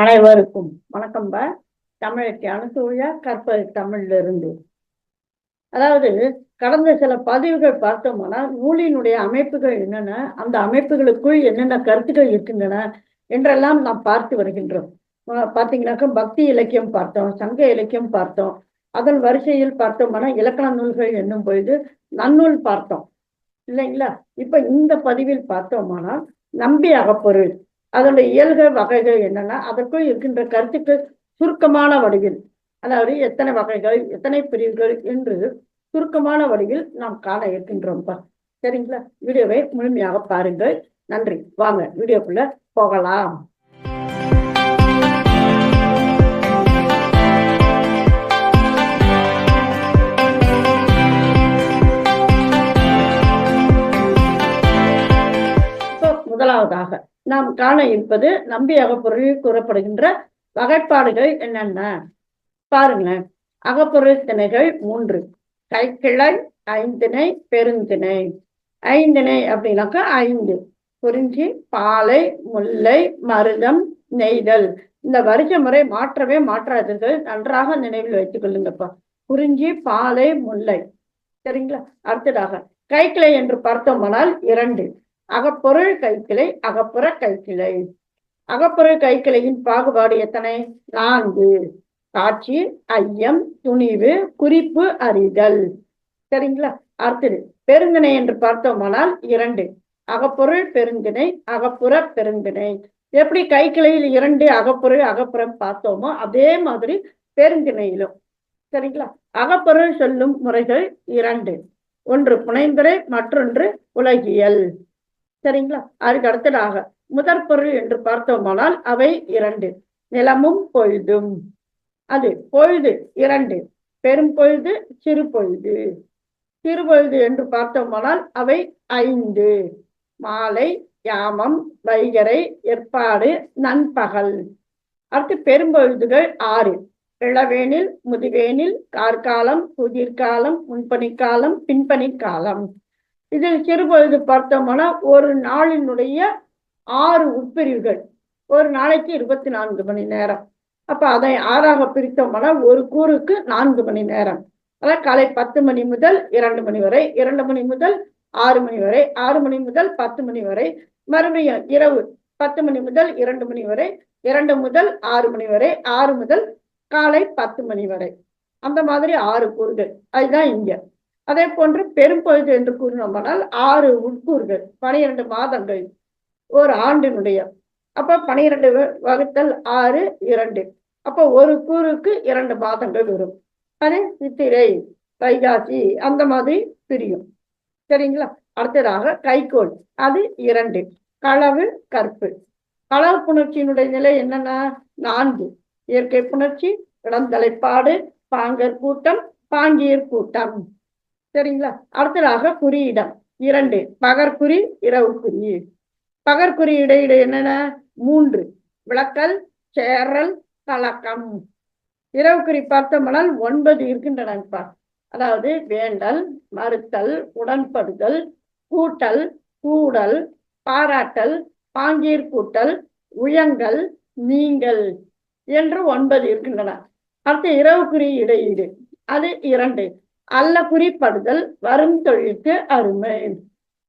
அனைவருக்கும் வணக்கம் பா. தமிழுக்கு அனுசூயா கற்பது தமிழிலிருந்து. அதாவது கடந்த சில பதிவுகள் பார்த்தோம்னா நூலினுடைய அமைப்புகள் என்னென்ன அந்த அமைப்புகளுக்குள் என்னென்ன கருத்துக்கள் இருக்கின்றன என்றெல்லாம் நாம் பார்த்து வருகின்றோம். பார்த்தீங்கன்னாக்கா பக்தி இலக்கியம் பார்த்தோம் சங்க இலக்கியம் பார்த்தோம் அதன் வரிசையில் பார்த்தோம்னா இலக்கண நூல்கள் என்னும் பொழுது நன்னூல் பார்த்தோம். இல்லைங்களா? இப்ப இந்த பதிவில் பார்த்தோம்னா நம்பி அகப்பொருள் அதனுடைய இயல்கள் வகைகள் என்னன்னா அதற்குள் இருக்கின்ற கருத்துக்கு சுருக்கமான வடிவில் அதாவது எத்தனை வகைகள் எத்தனை பிரிவுகள் என்று சுருக்கமான வடிவில் நாம் காண இருக்கின்றோம்ப்பா. சரிங்களா? வீடியோவை முழுமையாக பாருங்கள். நன்றி. வாங்க வீடியோக்குள்ள போகலாம். முதலாவதாக நாம் காண இருப்பது நம்பி அகப்பொருளில் கூறப்படுகின்ற வகைப்பாடுகள் என்னென்ன? பாருங்களேன். அகப்பொருள் திணைகள் மூன்று. கைக்கிளை ஐந்திணை பெருந்திணை. ஐந்திணை அப்படின்னாக்கா ஐந்து. குறிஞ்சி பாலை முல்லை மருதம் நெய்தல். இந்த வரிசை முறை மாற்றவே மாற்றாதீர்கள். நன்றாக நினைவில் வைத்துக் கொள்ளுங்கப்பா. குறிஞ்சி பாலை முல்லை. சரிங்களா? அடுத்ததாக கைக்கிளை என்று பார்த்தோமானால் இரண்டு. அகப்பொருள் கைக்கிளை அகப்புற கைக்கிளை. அகப்பொருள் கைக்கிளையின் பாகுபாடு எத்தனை? நான்கு. காட்சி ஐயம் துணிவு குறிப்பு அறிதல். சரிங்களா? அடுத்தது பெருங்கிணை என்று பார்த்தோமானால் இரண்டு. அகப்பொருள் பெருங்கிணை அகப்புற பெருங்கிணை எப்படி கைக்கிளையில் இரண்டு அகப்பொருள் அகப்புறம் பார்த்தோமோ அதே மாதிரி பெருந்திணையிலும். சரிங்களா? அகப்பொருள் சொல்லும் முறைகள் இரண்டு. ஒன்று புனைந்துரை மற்றொன்று உலகியல். சரிங்களா? அதுக்கு அடுத்ததாக முதற் பொருள் என்று பார்த்தோமானால் அவை இரண்டு. நிலமும் பொழுதும். அது பொழுது இரண்டு. பெரும் பொழுது சிறு பொழுது. சிறு பொழுது என்று பார்த்தோமானால் அவை ஐந்து. மாலை யாமம் வைகரை ஏற்பாடு நண்பகல். அடுத்து பெரும்பொழுதுகள் ஆறு. இளவேனில் முதுவேனில் கார்காலம் புதிர்காலம் முன்பனிக்காலம் பின்பனிக்காலம். இதில் சிறுபொழுது பார்த்தோம்னா ஒரு நாளினுடைய ஆறு உட்பிரிவுகள். ஒரு நாளைக்கு இருபத்தி நான்கு மணி நேரம். அப்ப அதை ஆறாக பிரித்தோம்னா ஒரு கூறுக்கு நான்கு மணி நேரம். அதாவது காலை பத்து மணி முதல் இரண்டு மணி வரை இரண்டு மணி முதல் ஆறு மணி வரை ஆறு மணி முதல் பத்து மணி வரை மறுபடியும் இரவு பத்து மணி முதல் இரண்டு மணி வரை இரண்டு முதல் ஆறு மணி வரை ஆறு முதல் காலை பத்து மணி வரை. அந்த மாதிரி ஆறு கூறுகள். அதுதான் இங்க. அதே போன்று பெரும்பொழுது என்று கூறினோம்னால் ஆறு உட்கூறுகள் பனிரெண்டு மாதங்கள் ஒரு ஆண்டினுடைய. அப்ப பனிரெண்டு வகுத்தல் ஆறு இரண்டு. அப்போ ஒரு கூறுக்கு இரண்டு மாதங்கள் வரும். அது சித்திரை வைகாசி அந்த மாதிரி பிரியும். சரிங்களா? அடுத்ததாக கைகோள் அது இரண்டு. களவு கற்பு. களவு புணர்ச்சியினுடைய நிலை என்னன்னா நான்கு. இயற்கை புணர்ச்சி இளந்தலைப்பாடு பாங்கர் கூட்டம் பாங்கியர் கூட்டம். சரிங்களா? அடுத்ததாக குறியிடம். இரண்டு பகற்குறி இரவு குறி பகற்குறி இடையிட என்னென்ன? மூன்று விளக்கல் சேரல் கலக்கம். இரவு குறி பார்த்தோம்னால் ஒன்பது இருக்கின்றனப்பா அதாவது வேண்டல் மறுத்தல் உடன்படுதல் கூட்டல் கூடல் பாராட்டல் பாங்கீர் கூட்டல் உயங்கல் நீங்கள் என்று ஒன்பது இருக்கின்றன. அடுத்து இரவுக்குறி இடையீடு. அது இரண்டு அல்ல குறிப்படுதல் வரும் தொழிலுக்கு அருமை.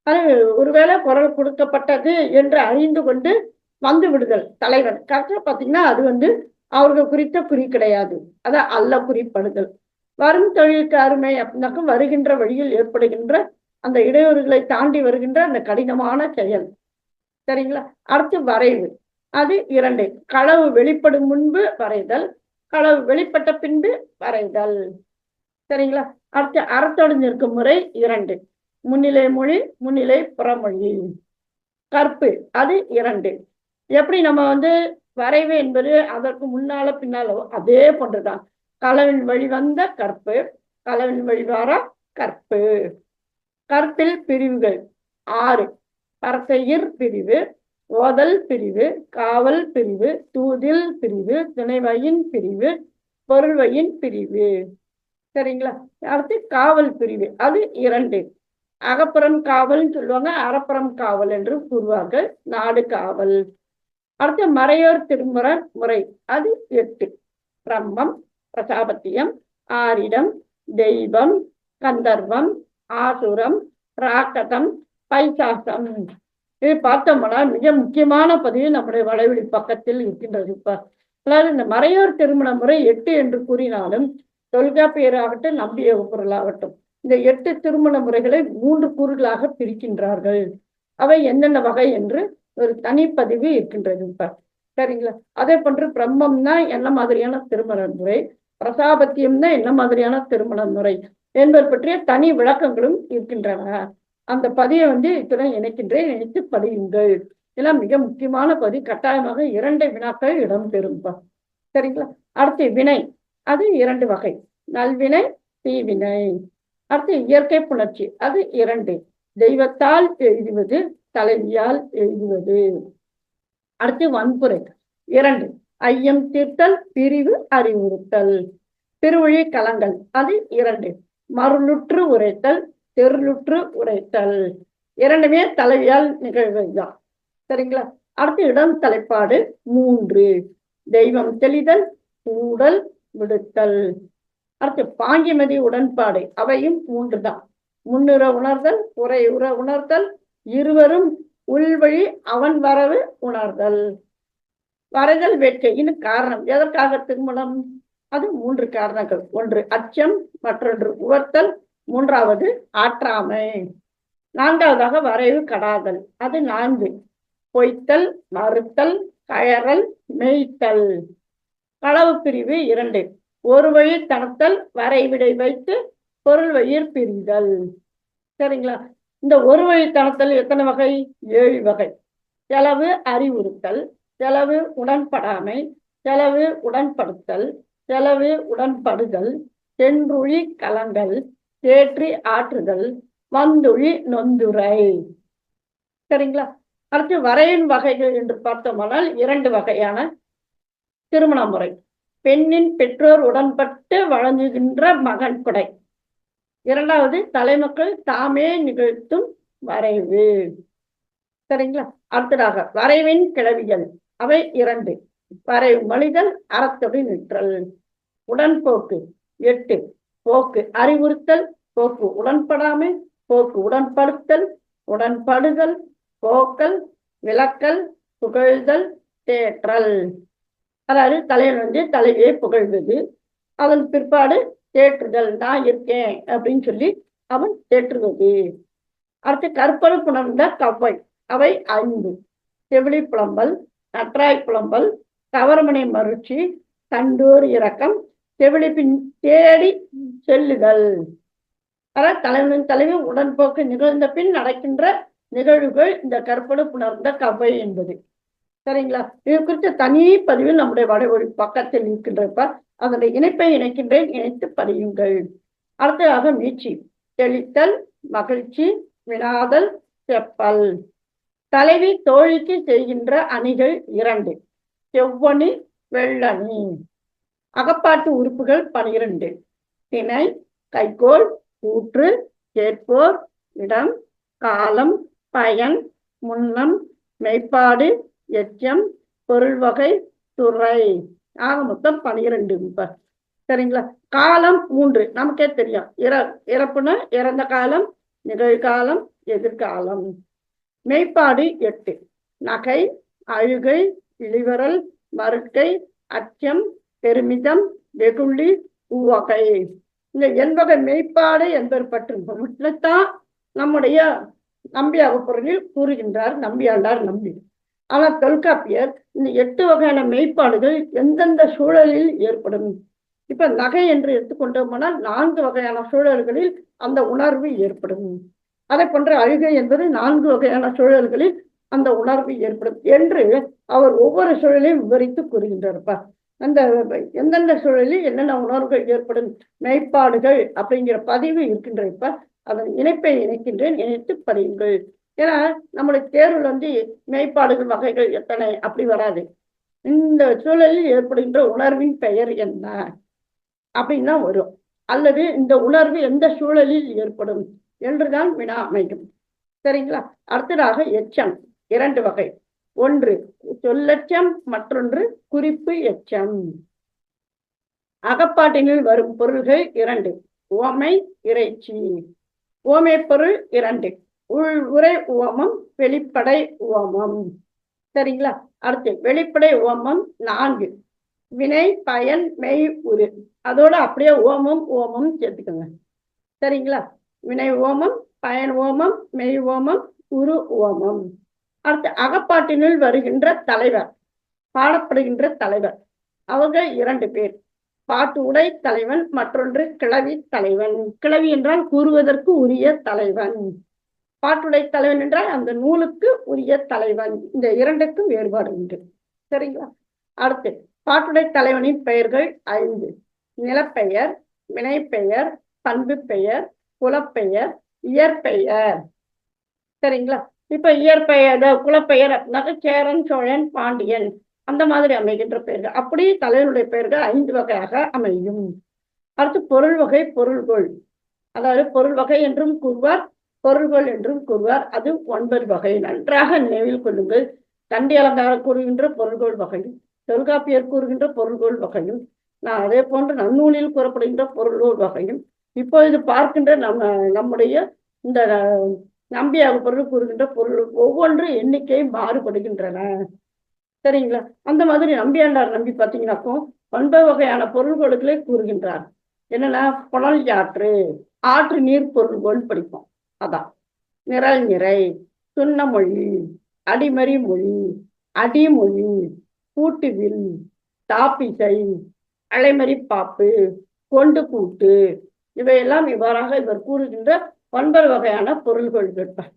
அது ஒருவேளை குரல் கொடுக்கப்பட்டது என்று அறிந்து கொண்டு வந்து விடுதல் தலைவன். கரெக்டாக பார்த்தீங்கன்னா அது வந்து அவர்கள் குறித்த குறி கிடையாது. அதான் அல்ல குறிப்படுதல் வரும் தொழிலுக்கு அருமை அப்படின்னாக்க வருகின்ற வழியில் ஏற்படுகின்ற அந்த இடையூறுகளை தாண்டி வருகின்ற அந்த கடினமான செயல். சரிங்களா? அடுத்து வரைவு. அது இரண்டு. களவு வெளிப்படும் முன்பு வரைதல். களவு வெளிப்பட்ட பின்பு வரைதல். சரிங்களா? அடுத்து அறத்தொடைஞ்சிருக்கும் முறை இரண்டு. முன்னிலை மொழி முன்னிலை புறமொழி. கற்பு அது இரண்டு. எப்படி நம்ம வந்து வரைவு என்பது அதற்கு முன்னால பின்னாலோ அதே போன்றுதான். களவின் வழிவந்த கற்பு களவின் வழிவார கற்பு. கற்பில் பிரிவுகள் ஆறு. பரத்தையிர் பிரிவு ஓதல் பிரிவு காவல் பிரிவு தூதில் பிரிவு துணைவையின் பிரிவு பொருள்வையின் பிரிவு. சரிங்களா? அடுத்து காவல் பிரிவு. அது இரண்டு. அகப்புறம் காவல்னு சொல்லுவாங்க அறப்புறம் காவல் என்று கூறுவார்கள். நாடு காவல். அடுத்து மறையோர் திருமுற முறை. அது எட்டு. பிரம்மம் பிரசாபத்தியம் ஆரிடம் தெய்வம் கந்தர்வம் ஆசுரம் ராக்கதம் பைசாசம். இது பார்த்தோம்னா மிக முக்கியமான பதிவு நம்முடைய வளைவெளி பக்கத்தில் இருக்கின்றது. இப்ப அதாவது இந்த மறையோர் திருமண முறை எட்டு என்று கூறினாலும் தொல்காப்பியராகட்டும் நம்பிய பொருளாகட்டும் இந்த எட்டு திருமண முறைகளை மூன்று கூறுகளாக பிரிக்கின்றார்கள். அவை என்னென்ன வகை என்று ஒரு தனிப்பதிவு இருக்கின்றது இப்ப. சரிங்களா? அதே போன்று பிரம்மம்னா என்ன மாதிரியான திருமண முறை? பிரசாபத்தியம்னா என்ன மாதிரியான திருமண முறை? என்பது பற்றிய தனி விளக்கங்களும் இருக்கின்றன. அந்த பதியை வந்து இத்துடன் இணைக்கின்றேன். இணைத்து படியுங்கள். இதெல்லாம் மிக முக்கியமான பதி கட்டாயமாக இரண்டு வினாக்கள் இடம்பெறும்பா சரிங்களா? அடுத்து வினை. அது இரண்டு வகை. நல்வினை தீவினை. அடுத்து இயற்கை புணர்ச்சி. அது இரண்டு. தெய்வத்தால் எழுதுவது தலைவியால் எழுதுவது. அடுத்து வன்புரை. இரண்டு. ஐயம் தீர்த்தல் பிரிவு அறிவுறுத்தல். திருவழி கலங்கள். அது இரண்டு. மருளுற்று உரைத்தல் தெருளுற்று உரைத்தல். இரண்டுமே தலைவியால் நிகழ்வதுதான். சரிங்களா? அடுத்து இடம் தலைப்பாடு மூன்று. தெய்வம் தெளிதல் கூடல் விடுத்தல். அடுத்து பாங்கிமதி உடன்பாடு. அவையும் மூன்று தான் முன்னுற உணர்தல் குறையுற உற உணர்தல் இருவரும் உள்வழி அவன் வரவு உணர்தல். வரைதல் வேட்கையின் காரணம். எதற்காக திருமணம்? அது மூன்று காரணங்கள். ஒன்று அச்சம். மற்றொன்று உவர்த்தல். மூன்றாவது ஆற்றாமை. நான்காவதாக வரைவு கடாதல். அது நான்கு. பொய்த்தல் மறுத்தல் கயறல் மெய்த்தல். களவு பிரிவு இரண்டு. ஒரு வழி தனத்தல் வரைவிடை வைத்து பொருள் வயிர் பிரிதல். சரிங்களா? இந்த ஒரு வழி தனத்தல் எத்தனை வகை? ஏழு வகை. செலவு அறிவுறுத்தல் செலவு உடன்படாமை செலவு உடன்படுத்தல் செலவு உடன்படுதல் தென்றுழி கலங்கள் தேற்றி ஆற்றுதல் வந்துழி நொந்துரை. சரிங்களா? அடுத்து வரையின் வகைகள் என்று பார்த்தோமானால் இரண்டு வகையான திருமண முறை. பெண்ணின் பெற்றோர் உடன்பட்டு வழங்குகின்ற மகன் கொடை. இரண்டாவது தலைமக்கள் தாமே நிகழ்த்தும் வரைவு. சரிங்களா? அடுத்ததாக வரைவின் கிளவிகள். அவை இரண்டு. வரைவு மொழிதல் அறத்தொடி நிற்றல். உடன்போக்கு எட்டு. போக்கு அறிவுறுத்தல். போக்கு உடன்படாமை. போக்கு உடன்படுத்தல். உடன்படுதல். போக்கல் விளக்கல் புகழ்தல் தேற்றல். அதாவது தலைவன் வந்து தலைவியை புகழ்வது அதன் பிற்பாடு தேற்றுதல் நான் இருக்கேன் அப்படின்னு சொல்லி அவன் தேற்றுவது அடுத்து கற்பனை புணர்ந்த கவ்வை அவை ஐந்து. செவிலி புலம்பல் நற்றாய் புலம்பல் கவரமனை மறுச்சி தண்டோர் இறக்கம் செவிலி பின் தேடி செல்லுதல். அதாவது தலைவனின் தலைவி உடன்போக்கு நிகழ்ந்த பின் நடக்கின்ற நிகழ்வுகள் இந்த கற்பனை புணர்ந்த கவ்வை என்பது. சரிங்களா? இது குறித்த தனி பதிவில் நம்முடைய வடமொழி பக்கத்தில் இருக்கின்றப்ப அதனுடைய இணைப்பை இணைக்கின்றேன். இணைத்து பதியுங்கள் அடுத்ததாக மீட்சி தெளித்தல் மகிழ்ச்சி வினாதல் செப்பல். தலைவி தோழிக்கு செய்கின்ற அணிகள் இரண்டு. செவ்வணி வெள்ளணி. அகப்பாட்டு உறுப்புகள் பனிரெண்டு. திணை கைகோல் கூற்று கேட்போர் இடம் காலம் பயன் முன்னம் மெய்ப்பாடு எச்சம் பொருள் வகை துறை. ஆக மொத்தம் பனிரெண்டு இப்ப. சரிங்களா? காலம் மூன்று. நமக்கே தெரியும். இற இறப்புனா இறந்த காலம் நிகழ்காலம் எதிர்காலம். மெய்ப்பாடு எட்டு. நகை அழுகை இழிவரல் மறுக்கை அச்சம் பெருமிதம் வெகுளி உவகை. இந்த என்பகை மெய்ப்பாடு என்பது தான் நம்முடைய நம்பியாக பொருளில் கூறுகின்றார் நம்பியாண்டார் நம்பி. ஆனால் தொல்காப்பியர் இந்த எட்டு வகையான மெய்ப்பாடுகள் எந்தெந்த சூழலில் ஏற்படும்? இப்ப நகை என்று எடுத்துக்கொண்டோம்னால் நான்கு வகையான சூழல்களில் அந்த உணர்வு ஏற்படும். அதை போன்ற அழுகை என்பது நான்கு வகையான சூழல்களில் அந்த உணர்வு ஏற்படும் என்று அவர் ஒவ்வொரு சூழலையும் விவரித்து கூறுகின்றார்ப்பா அந்த எந்தெந்த சூழலில் என்னென்ன உணர்வுகள் ஏற்படும்? மெய்ப்பாடுகள் அப்படிங்கிற பதிவு இருக்கின்ற இப்ப அதன் இணைப்பை இணைக்கின்றேன். இணைத்து பதியுங்கள் ஏன்னா நம்மளுக்கு தேர்வில் வந்து மெய்ப்பாடுகள் வகைகள் எத்தனை? அப்படி வராது. இந்த சூழலில் ஏற்படுகின்ற உணர்வின் பெயர் என்ன? அப்படின்னா வரும். அல்லது இந்த உணர்வு எந்த சூழலில் ஏற்படும்? என்றுதான் வினா அமையும். சரிங்களா? அடுத்ததாக எச்சம். இரண்டு வகை. ஒன்று சொல்லெச்சம். மற்றொன்று குறிப்பு எச்சம். அகப்பாட்டினில் வரும் பொருள்கள் இரண்டு. உவமை இறைச்சி. ஓமை பொருள் இரண்டு. உள் உரை உவமம் வெளிப்படை உவமம். சரிங்களா? அடுத்து வெளிப்படை உவமம் நான்கு. வினை பயன் மெய் உரு. அதோட அப்படியே ஓமம் ஓமம் சேர்த்துக்கோங்க. சரிங்களா? வினை ஓமம் பயன் ஓமம் மெய் ஓமம் உரு ஓமம் அடுத்து அகப்பாட்டினுள் வருகின்ற தலைவர். பாடப்படுகின்ற தலைவர். அவங்க இரண்டு பேர். பாட்டு உடை தலைவன் மற்றொன்று கிளவி தலைவன். கிளவி என்றால் கூறுவதற்கு உரிய தலைவன். பாட்டுடை தலைவன் என்றால் அந்த நூலுக்கு உரிய தலைவன். இந்த இரண்டுக்கும் வேறுபாடு உண்டு. சரிங்களா? அடுத்து பாட்டுடை தலைவனின் பெயர்கள் ஐந்து. நிலப்பெயர் வினைப்பெயர் பண்பு பெயர் குலப்பெயர் இயற்பெயர். சரிங்களா? இப்ப இயற்பெயர் குலப்பெயர் அப்படின்னாக்க சேரன் சோழன் பாண்டியன் அந்த மாதிரி அமைகின்ற பெயர்கள். அப்படி தலைவனுடைய பெயர்கள் ஐந்து வகையாக அமையும். அடுத்து பொருள் வகை பொருள்கொள். அதாவது பொருள் வகை என்றும் கூறுவார் பொருள்கள் என்றும் கூறுவார். அது ஒன்பது வகை. நன்றாக நினைவில் கொள்ளுங்கள். தண்டி அலங்காரம் கூறுகின்ற பொருள்கள் வகையும் தொல்காப்பியர் கூறுகின்ற பொருள்கள் வகையும் நான் அதே போன்று நன்னூலில் கூறப்படுகின்ற பொருள்கள் வகையும் இப்பொழுது பார்க்கின்ற நம்ம நம்முடைய இந்த நம்பியாக பொருள் கூறுகின்ற பொருள் ஒவ்வொன்று எண்ணிக்கையும் மாறுபடுகின்றன. சரிங்களா? அந்த மாதிரி நம்பியாண்டார் நம்பி பார்த்தீங்கன்னாக்கும் ஒன்பது வகையான பொருள்களுக்களே கூறுகின்றார். என்னன்னா புனல் ஆற்று ஆற்று நீர் பொருள்கள் படிப்போம். அதான். நிரல் நிறை சுண்ணமொழி அடிமறி மொழி அடிமொழி கூட்டுவில் தாப்பிசை அலைமறி பாப்பு கொண்டு கூட்டு இவையெல்லாம் இவ்வாறாக இவர் கூறுகின்ற ஒன்பது வகையான பொருள்கள் கேட்பார்.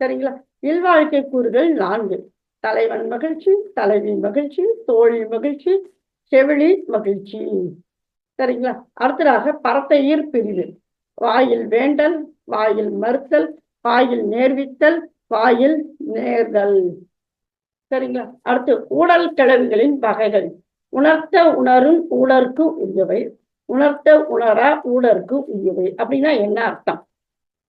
சரிங்களா? இல்வாழ்க்கை கூறுகள் நான்கு. தலைவன் மகிழ்ச்சி தலைவி மகிழ்ச்சி தோழி மகிழ்ச்சி செவிலி மகிழ்ச்சி. சரிங்களா? அடுத்ததாக பரத்தையீர் பிரிவு. வாயில் வேண்டல் வாயில் மறுத்தல் வாயில் நேர்வித்தல் வாயில் நேர்தல். சரிங்களா? அடுத்து ஊடல் கிளவிகளின் வகைகள். உணர்த்த உணரும் ஊழற்கு உரியவை. உணர்த்த உணரா ஊழற்கு உரியவை. அப்படின்னா என்ன அர்த்தம்?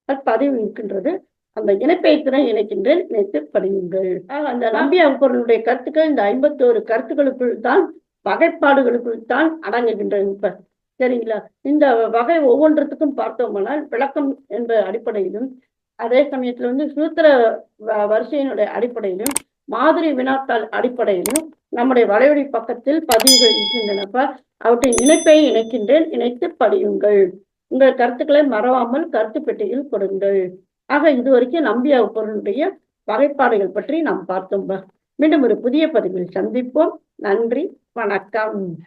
அது பதிவு இருக்கின்றது. அந்த இணைப்பைத்துடன் இணைக்கின்றேன்? நினைத்து படியுங்கள். அந்த நம்பி பொருளுடைய கருத்துக்கள் இந்த ஐம்பத்தோரு கருத்துக்களுக்குள் தான் வகைப்பாடுகளுக்குள் தான் அடங்குகின்றன இப்ப. சரிங்களா? இந்த வகை ஒவ்வொன்றத்துக்கும் பார்த்தோம்னால் விளக்கம் என்ற அடிப்படையிலும் அதே சமயத்துல வந்து சூத்திர வரிசையினுடைய அடிப்படையிலும் மாதிரி வினாத்தாள் அடிப்படையிலும் நம்முடைய வலையொலி பக்கத்தில் பதிவுகள் இருக்கின்றனப்ப அவற்றின் இணைப்பை இணைக்கின்றேன். இணைத்து படியுங்கள். உங்கள் கருத்துக்களை மறவாமல் கருத்து பெட்டியில் கொடுங்கள். ஆக இதுவரைக்கும் நம்பியா பொருளுடைய வகைப்பாடுகள் பற்றி நாம் பார்த்தோம். மீண்டும் ஒரு புதிய பதிவில் சந்திப்போம். நன்றி. வணக்கம்.